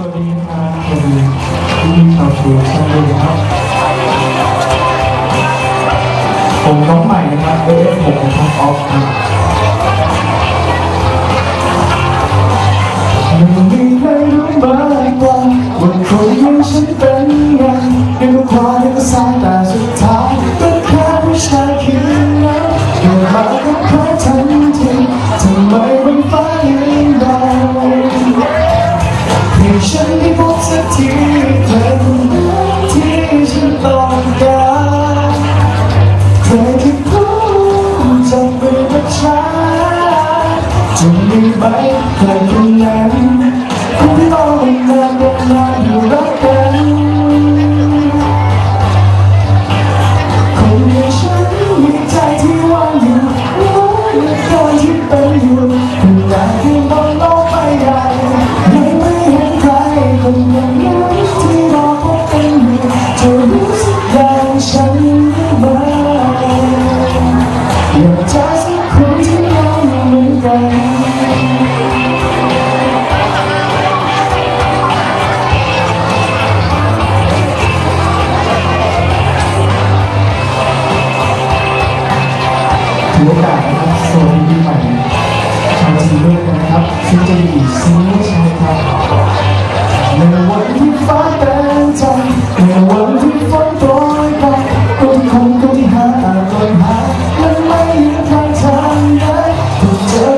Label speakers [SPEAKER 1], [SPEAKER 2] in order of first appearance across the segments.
[SPEAKER 1] สวัสดีครับสวัสดีที่ชาวสวนสวัสดีครับ ผมน้องใหม่นะครับเอเอสผของทงออฟครับ ไม่พบสักทีเป็นที่ฉันต้องการใครที่พูดจำเป็นกับฉันจะมีไหมใครคนนั้นคนที่ต้องงานกับงนอยู่รักกันคนอย่างฉันมีใจที่ว่างอยู่เรู้อนตอนที่เป็นอยู่ Oh.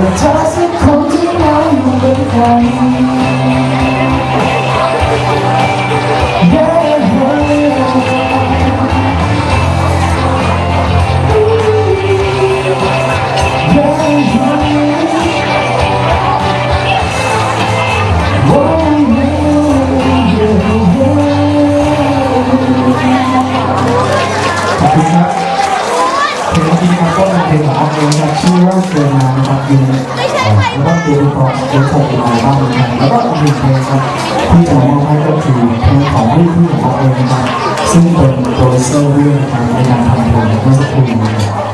[SPEAKER 1] 멈춰서 고기가 있는 건ับชื่อว่าเสือนานะครับยืนแล้วก็เตียงปอกเตียงปอกมาบ้านะครแล้วก็มีเพลงครับที่จะมอบให้ก็คือเพลงของพี่พี่ของเราเองนะครับซึ่งเป็นโปรดิวเซอร์เรื่องในการทำเพลงเมื่อสักครู่นี้